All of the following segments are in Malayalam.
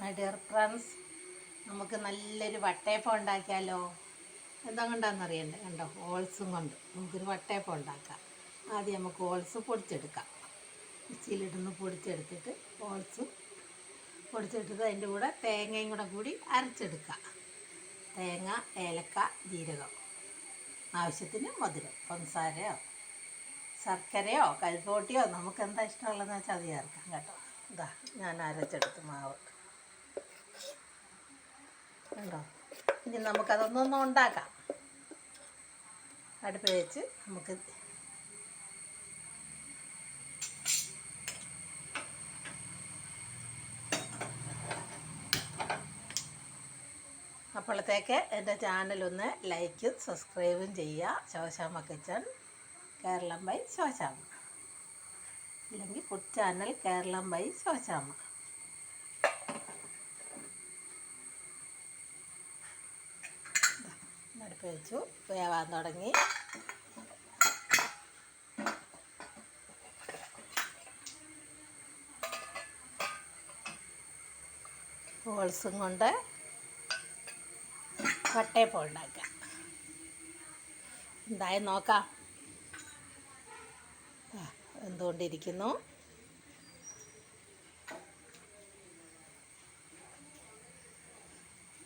മൈ ഡിയർ ഫ്രണ്ട്സ് നമുക്ക് നല്ലൊരു വട്ടയപ്പം ഉണ്ടാക്കിയാലോ? എന്താ കൊണ്ടാണെന്ന് അറിയണ്ടേ? കണ്ടോ? ഓൾസും കൊണ്ട് നമുക്കൊരു വട്ടയപ്പം ഉണ്ടാക്കാം. ആദ്യം നമുക്ക് ഓൾസ് പൊടിച്ചെടുക്കാം. മിക്സിയിലിട്ടൊന്ന് പൊടിച്ചെടുത്തിട്ട് ഓൾസ് പൊടിച്ചെടുത്തിട്ട് അതിന്റെ കൂടെ തേങ്ങയും കൂടെ കൂടി അരച്ചെടുക്കാം. തേങ്ങ ഏലക്ക ജീരകം. ആവശ്യത്തിന് മധുരം. പഞ്ചസാരയോ ശർക്കരയോ കരിപ്പോട്ടിയോ നമുക്ക് എന്താ ഇഷ്ടമുള്ളതെന്ന് വെച്ചാൽ അത് ചേർക്കാം കേട്ടോ. ഇതാ ഞാൻ അരച്ചെടുത്ത് മാവ്. കണ്ടോ? ഇനി നമുക്കതൊന്നൊന്നും ഉണ്ടാക്കാം. അടുപ്പ് വെച്ച് നമുക്ക് അപ്പോഴത്തേക്ക് എന്റെ ചാനലൊന്ന് ലൈക്കും സബ്സ്ക്രൈബും ചെയ്യുക. ശോശാമ കിച്ചൺ കേരളം ബൈ ശോശാമ അല്ലെങ്കിൽ food channel Keralam by Shoshamma അടുപ്പ് വെച്ചു. വേവാൻ തുടങ്ങി. ഹോൾസും കൊണ്ട് വട്ടയപ്പം ഉണ്ടാക്കാം. എന്തായാലും നോക്കാം. ആ,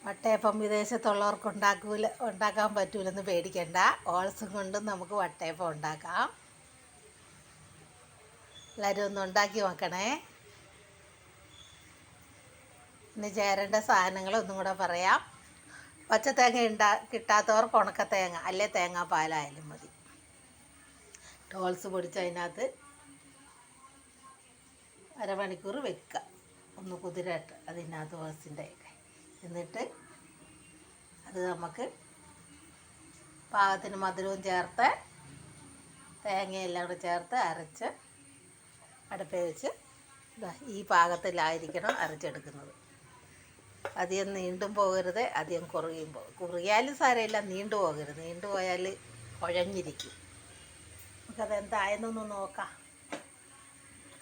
വട്ടയപ്പം വിദേശത്തുള്ളവർക്ക് ഉണ്ടാക്കൂല ഉണ്ടാക്കാൻ പറ്റൂലെന്ന് പേടിക്കണ്ട. ഓൾസും കൊണ്ടും നമുക്ക് വട്ടയപ്പം ഉണ്ടാക്കാം. എല്ലാവരും ഒന്ന് ഉണ്ടാക്കി നോക്കണേ. ഇന്ന് ചേരേണ്ട സാധനങ്ങൾ ഒന്നും കൂടെ പറയാം. പച്ചത്തേങ്ങ ഉണ്ടാ കിട്ടാത്തവർക്ക് ഉണക്കത്തേങ്ങ അല്ലെ തേങ്ങാപ്പാലായാലും മതി. ടോൾസ് പൊടിച്ച് അതിനകത്ത് അരമണിക്കൂർ വെക്കുക. ഒന്ന് കുതിരട്ട് അതിനകത്ത് ഓൾസിന്റെ ഒക്കെ. എന്നിട്ട് അത് നമുക്ക് പാകത്തിന് മധുരവും ചേർത്ത് തേങ്ങയെല്ലാം കൂടെ ചേർത്ത് അരച്ച് അടുപ്പേ വെച്ച് ഈ പാകത്തിലായിരിക്കണം അരച്ചെടുക്കുന്നത്. അധികം നീണ്ടും പോകരുത് അധികം കുറുകയും പോകും കുറുകിയാലും സാരമില്ല നീണ്ടു പോകരുത്. നീണ്ടു പോയാൽ കുഴഞ്ഞിരിക്കും. നമുക്കത് എന്തായെന്നൊന്ന് നോക്കാം.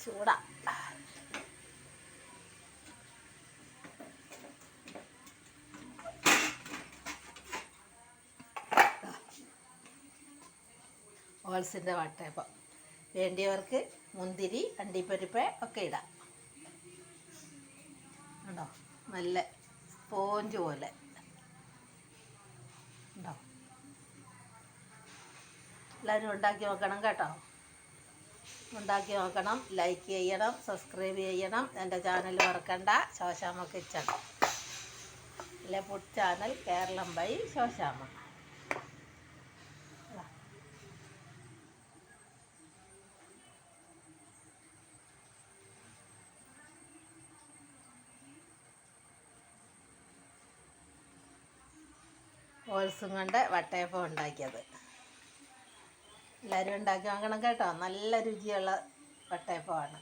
ചൂടാ. ഓൾസിന്റെ വട്ടയപ്പം വേണ്ടിയവർക്ക് മുന്തിരി അണ്ടിപ്പരിപ്പ് ഒക്കെ ഇടാം. ഉണ്ടോ? നല്ല സ്പോഞ്ച് പോലെ. ഉണ്ടോ? എല്ലാവരും ഉണ്ടാക്കി നോക്കണം കേട്ടോ. ഉണ്ടാക്കി നോക്കണം ലൈക്ക് ചെയ്യണം സബ്സ്ക്രൈബ് ചെയ്യണം. എന്റെ ചാനൽ മറക്കണ്ട. ശോശാമ്മ കിച്ചൺ. അല്ലെ food channel Keralam by Shoshamma. ഓൾസും കൊണ്ട് വട്ടയപ്പം ഉണ്ടാക്കിയത്. എല്ലാവരും ഉണ്ടാക്കി വാങ്ങണം കേട്ടോ. നല്ല രുചിയുള്ള വട്ടയപ്പമാണ്.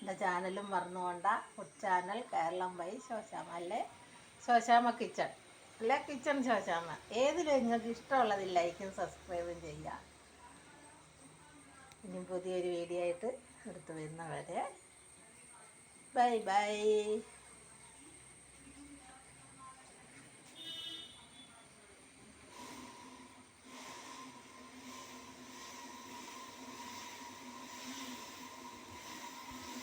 എന്റെ ചാനലും മറന്നുകൊണ്ട food channel Keralam by Shoshamma അല്ലേ? ശോശാമ കിച്ചൺ. അല്ല? കിച്ചൺ ശോശാമ. ഏതിലും നിങ്ങൾക്ക് ഇഷ്ടമുള്ളത് ലൈക്കും സബ്സ്ക്രൈബും ചെയ്യുക. ഇനി പുതിയൊരു വീഡിയോ ആയിട്ട് എടുത്തു വരുന്നവരെ. Bye bye.